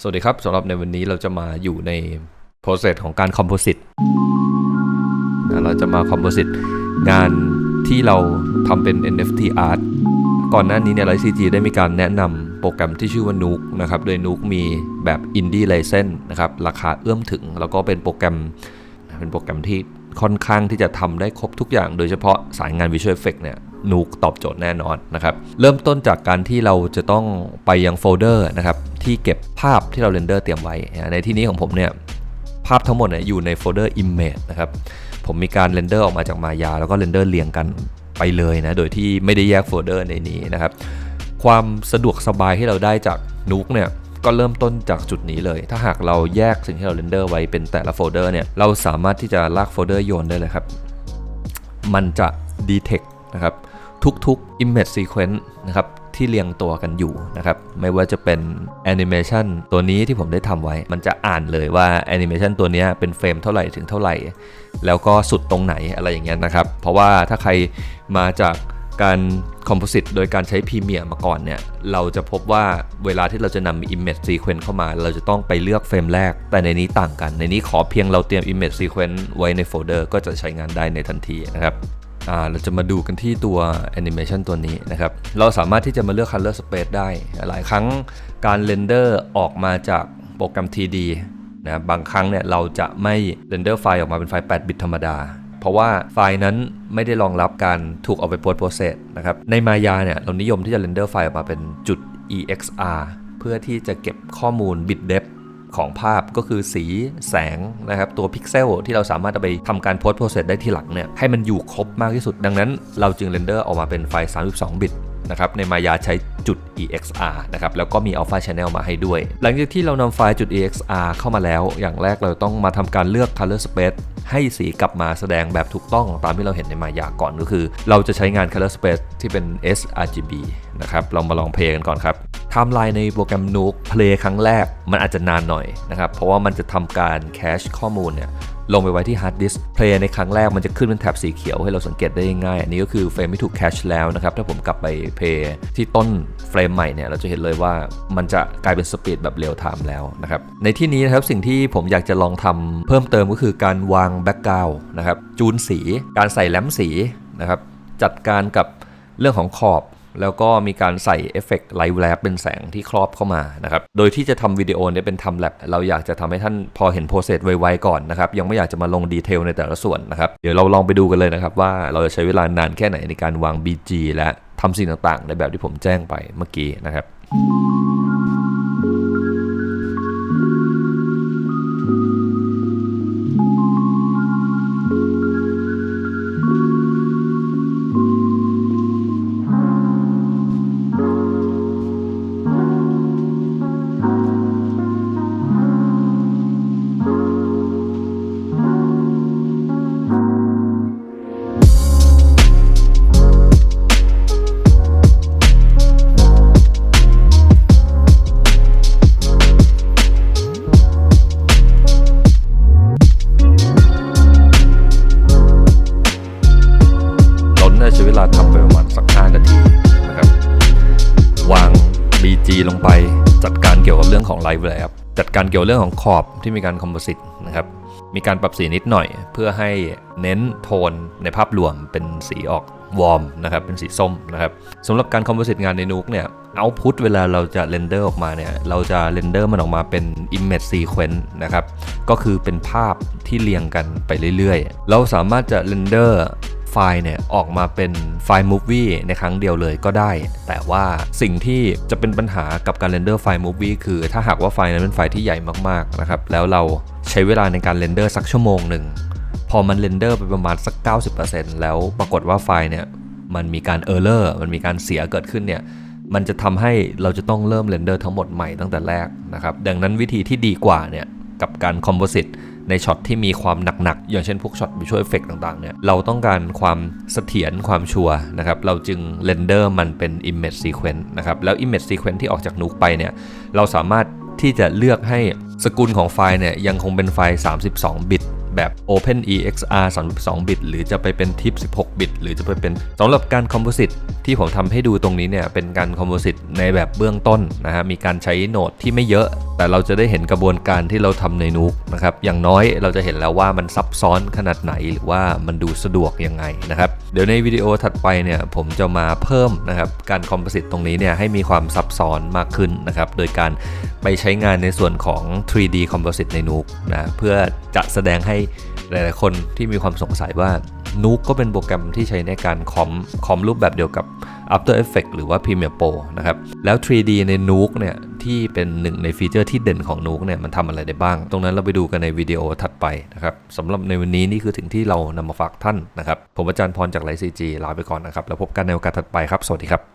สวัสดีครับสำหรับในวันนี้เราจะมาอยู่ใน process ของการ composite เราจะมา composite งานที่เราทำเป็น NFT art ก่อนหน้านี้เนี่ยไลซีจีได้มีการแนะนำโปรแกรมที่ชื่อว่า Nook นะครับ โดย Nook มีแบบ Indie License นะครับ ราคาเอื้อมถึง แล้วก็เป็นโปรแกรมเป็นโปรแกรมที่ค่อนข้างที่จะทำได้ครบทุกอย่าง โดยเฉพาะสายงาน Visual Effect เนี่ย นูกตอบโจทย์แน่นอนนะครับเริ่มต้นจากการที่เราจะต้องไปยังโฟลเดอร์นะครับที่เก็บภาพที่เราเรนเดอร์เตรียมไว้ ในที่นี้ของผมเนี่ยภาพทั้งหมดเนี่ยอยู่ในโฟลเดอร์ Image นะครับผมมีการเรนเดอร์ออกมาจากมายา แล้วก็เรนเดอร์เรียงกันไปเลยนะโดยที่ไม่ได้แยกโฟลเดอร์ในนี้นะครับความสะดวกสบายที่เราได้จากนูกเนี่ยก็เริ่มต้นจากจุดนี้เลย ถ้าหากเราแยกสิ่งที่เราเรนเดอร์ไว้เป็นแต่ละโฟลเดอร์เนี่ยเราสามารถที่จะลากโฟลเดอร์โยนได้เลยครับ มันจะ detect นะครับ ทุกๆ image sequence นะครับที่เรียงตัวกันอยู่นะครับ ไม่ว่าจะเป็น animation ตัวนี้ที่ผมได้ทำไว้ มันจะอ่านเลยว่า animation ตัวนี้เป็นเฟรมเท่าไหร่ถึงเท่าไหร่ แล้วก็สุดตรงไหนอะไรอย่างเงี้ยนะครับ เพราะว่าถ้าใครมาจากการคอมโพสิตโดยการใช้พรีเมียร์มาก่อนเนี่ย เราจะพบว่าเวลาที่เราจะนำ Image Sequence เข้ามา เราจะต้องไปเลือกเฟรมแรก แต่ในนี้ต่างกัน ในนี้ขอเพียงเราเตรียม Image Sequence ไว้ในโฟลเดอร์ก็จะใช้งานได้ในทันทีนะครับ เราจะมาดูกันที่ตัว Animation ตัวนี้นะครับ เราสามารถที่จะมาเลือก Color Space ได้ หลายครั้งการเรนเดอร์ออกมาจากโปรแกรม TD นะบางครั้งเนี่ยเราจะไม่เรนเดอร์ไฟล์ออกมาเป็นไฟล์ 8 บิตธรรมดา เพราะว่าไฟล์นั้นไม่ได้รองรับการถูกเอาไปโพสโปรเซสนะครับ ในมายาเนี่ยเรานิยมที่จะเรนเดอร์ไฟล์ออกมาเป็นจุด EXR เพื่อที่จะเก็บข้อมูล bit depth ของภาพก็คือสีแสงนะครับตัวพิกเซลที่เราสามารถไปทำการโพสต์โปรเซสได้ทีหลังเนี่ยให้มันอยู่ครบมากที่สุด ดังนั้นเราจึงเรนเดอร์ออกมาเป็นไฟล์ 32 บิตนะครับในมายาใช้จุด EXR นะครับแล้วก็มี Alpha Channel มาให้ด้วย หลังจากที่เรานำไฟล์จุด EXR เข้ามาแล้ว อย่างแรกเราต้องมาทำการเลือก Color Space ให้สีกลับมาแสดงแบบถูกต้องตามที่เราเห็นในมายาก่อนก็คือ เราจะใช้งาน Color Space ที่เป็น sRGB นะครับเรามาลองเพลงกันก่อนครับไทม์ไลน์ในโปรแกรม Nuke เพลย์ครั้งแรกมันอาจจะนานหน่อยนะครับเพราะว่ามันจะทำการแคชข้อมูลเนี่ย ลงไปไว้ที่ฮาร์ดดิสก์เพลย์ในครั้งแรกมันจะขึ้นเป็นแถบสีเขียวให้เราสังเกตได้ง่าย อันนี้ก็คือเฟรมไม่ถูกแคชแล้วนะครับ ถ้าผมกลับไปเพย์ที่ต้นเฟรมใหม่เนี่ยเราจะเห็นเลยว่ามันจะกลายเป็นสปีดแบบเรียลไทม์แล้วนะครับ ในที่นี้นะครับสิ่งที่ผมอยากจะลองทำเพิ่มเติมก็คือการวางแบ็กกราวน์นะครับจูนสี การใส่แลมสีนะครับจัดการกับเรื่องของขอบ แล้วก็มีการใส่เอฟเฟกต์ไลท์แลบเป็นแสงที่ครอบเข้ามานะครับ โดยที่จะทำวิดีโอเนี่ยเป็นทำแลบเราอยากจะทำให้ท่านพอเห็นโปรเซสไวๆก่อนนะครับ ยังไม่อยากจะมาลงดีเทลในแต่ละส่วนนะครับ เดี๋ยวเราลองไปดูกันเลยนะครับ ว่าเราจะใช้เวลานานแค่ไหนในการวาง BG และทำสิ่งต่างๆ ในแบบที่ผมแจ้งไปเมื่อกี้นะครับ รเกี่ยวกับเรื่องของ Live Lab จัดการเกี่ยวเรื่องของขอบที่มีการคอมโพสิตนะครับมีการปรับสีนิดหน่อย เพื่อให้เน้นโทนในภาพรวมเป็นสีออกวอร์มนะครับเป็นสีส้มนะครับสำหรับการคอมโพสิตงานในนุกเนี่ยเอาพุตเวลาเราจะเรนเดอร์ออกมาเนี่ยเราจะเรนเดอร์มันออกมาเป็น Image Sequence นะครับก็คือเป็นภาพที่เรียงกันไปเรื่อยๆ เราสามารถจะเรนเดอร์ ไฟล์เนี่ยออกมาเป็นไฟล์ Movie ในครั้งเดียวเลยก็ได้ แต่ว่าสิ่งที่จะเป็นปัญหากับการเรนเดอร์ไฟล์ Movie คือถ้าหากว่าไฟล์นั้นเป็นไฟล์ที่ใหญ่มากๆนะครับแล้วเราใช้เวลาในการเรนเดอร์สักชั่วโมงหนึ่งพอมันเรนเดอร์ไปประมาณสัก 90%แล้วปรากฏว่าไฟล์เนี่ยมันมีการเออร์เลอร์มันมีการเสียเกิดขึ้นเนี่ยมันจะทำให้เราจะต้องเริ่มเรนเดอร์ทั้งหมดใหม่ตั้งแต่แรกนะครับดังนั้นวิธีที่ดีกว่าเนี่ยกับการคอมโพสิต ในช็อตที่มีความหนักๆ อย่างเช่นพวกช็อตวิชวลเอฟเฟกต่างๆเนี่ยเราต้องการความเสถียรความชัวนะครับเราจึงเรนเดอร์มันเป็น Image Sequence นะครับแล้ว Image Sequence ที่ออกจากนุกไปเนี่ยเราสามารถที่จะเลือกให้สกุลของไฟล์เนี่ยยังคงเป็นไฟล์ 32 บิตแบบ Open EXR 32 บิต หรือจะไปเป็น TIP 16 บิต หรือจะไปเป็นสำหรับการคอมโพสิตที่ผมทำให้ดูตรงนี้เนี่ย เป็นการคอมโพสิตในแบบเบื้องต้นนะฮะ มีการใช้โหนดที่ไม่เยอะ แต่เราจะได้เห็นกระบวนการที่เราทำในนุกนะครับ อย่างน้อยเราจะเห็นแล้วว่ามันซับซ้อนขนาดไหนหรือว่ามันดูสะดวกยังไงนะครับ เดี๋ยวในวิดีโอถัดไปเนี่ยผมจะมาเพิ่มนะครับการคอมโพสิตตรงนี้เนี่ยให้มีความซับซ้อนมากขึ้นนะครับ โดยการไปใช้งานในส่วนของ 3D Composite ในนุกนะเพื่อจะแสดงให้หลาย ๆ คนที่มีความสงสัยว่านุกก็เป็นโปรแกรมที่ใช้ในการคอมคอมรูปแบบเดียวกับ After Effects หรือว่า Premiere Pro นะครับ แล้ว 3D ใน Nuke เนี่ย ที่เป็นหนึ่งในฟีเจอร์ที่เด่นของนูกเนี่ยมันทำอะไรได้บ้าง ตรงนั้นเราไปดูกันในวิดีโอถัดไปนะครับสำหรับในวันนี้นี่คือถึงที่เรานำมาฝากท่านนะครับผมอาจารย์พรจากไลซีจีลาไปก่อนนะครับแล้วพบกันในโอกาสถัดไปครับ สวัสดีครับ